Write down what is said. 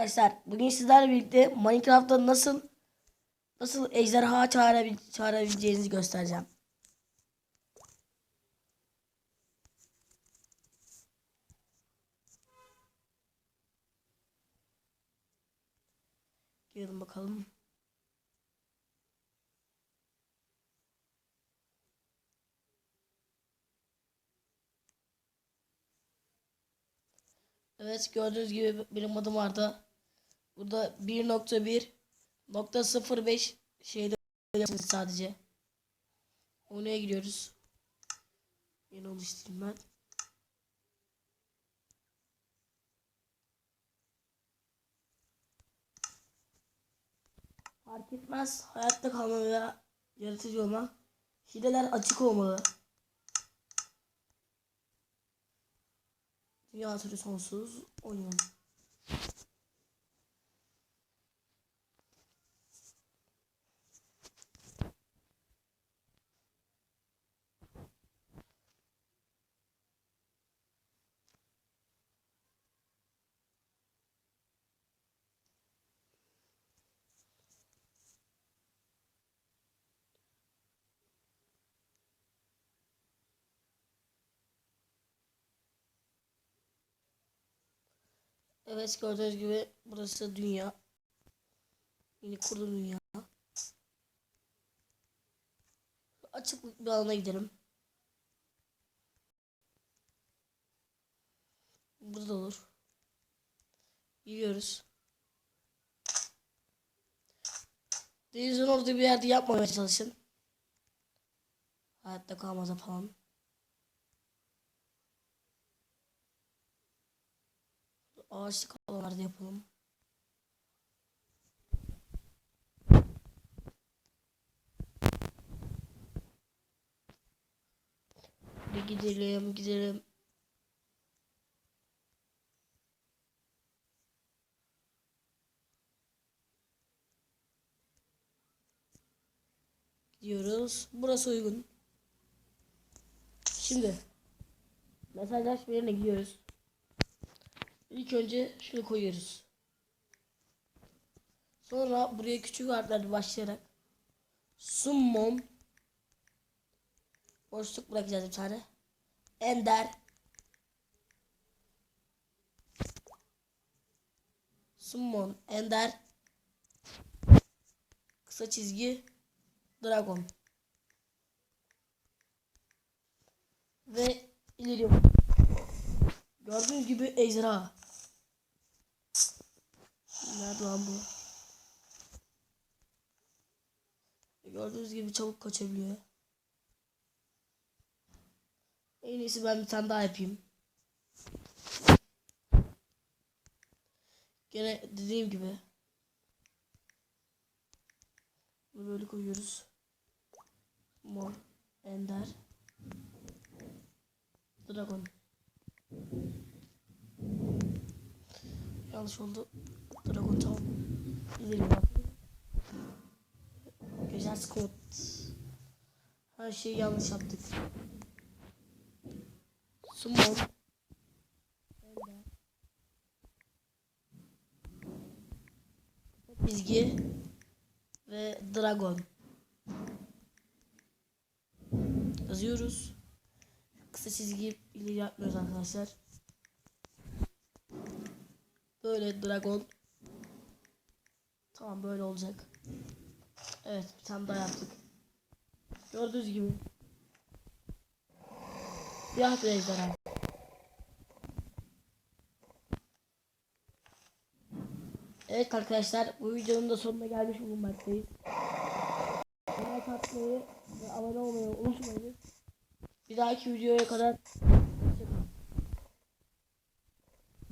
Arkadaşlar bugün sizlerle birlikte Minecraft'ta nasıl nasıl ejderha çağırabil çağırabileceğinizi göstereceğim. Gelin bakalım. Evet gördüğünüz gibi benim adım vardı. Burada 1.1.05 şeyde sadece. Oraya gidiyoruz. Yeni oluşturayım ben. Fark etmez. Hayatta kalma veya yaratıcı olma. Hileler açık olmalı. Dünya türü sonsuz oyun. Evet gördüğünüz gibi burası dünya. Yeni kurdum dünya. Açık bir alana gidelim. Burada da olur. Gidiyoruz. Denizin orada bir yerde yapmamaya çalışın. Hayatta kalmaza falan. Ağaçlık alanlarda yapalım. Hadi gidelim gidelim. Gidiyoruz. Burası uygun. Şimdi mesajlaşma yerine gidiyoruz. İlk önce şunu koyuyoruz. Sonra buraya küçük harflerle başlayarak summon boşluk bırakacağız bir tane. Ender summon ender kısa çizgi dragon ve ileri Gördüğünüz gibi ejderha. Nerede lan bu? Gördüğünüz gibi çabuk kaçabiliyor. En iyisi ben bir tane daha yapayım. Gene dediğim gibi. Bunu böyle koyuyoruz. Mor, ender, dragon. Yanlış oldu. Dragon. İleri bak. Güzel Scott. Her şeyi yanlış yaptık. Summon. Çizgi ve dragon yazıyoruz. Kısa çizgi ile yapmıyoruz arkadaşlar. Böyle dragon. Tamam böyle olacak. Evet bir tane daha yaptık. Gördüğünüz gibi. Siyah bir ejderha. Evet arkadaşlar bu videonun da sonuna gelmiş bulunmaktayız. Like atmayı ve abone olmayı unutmayın. Bir dahaki videoya kadar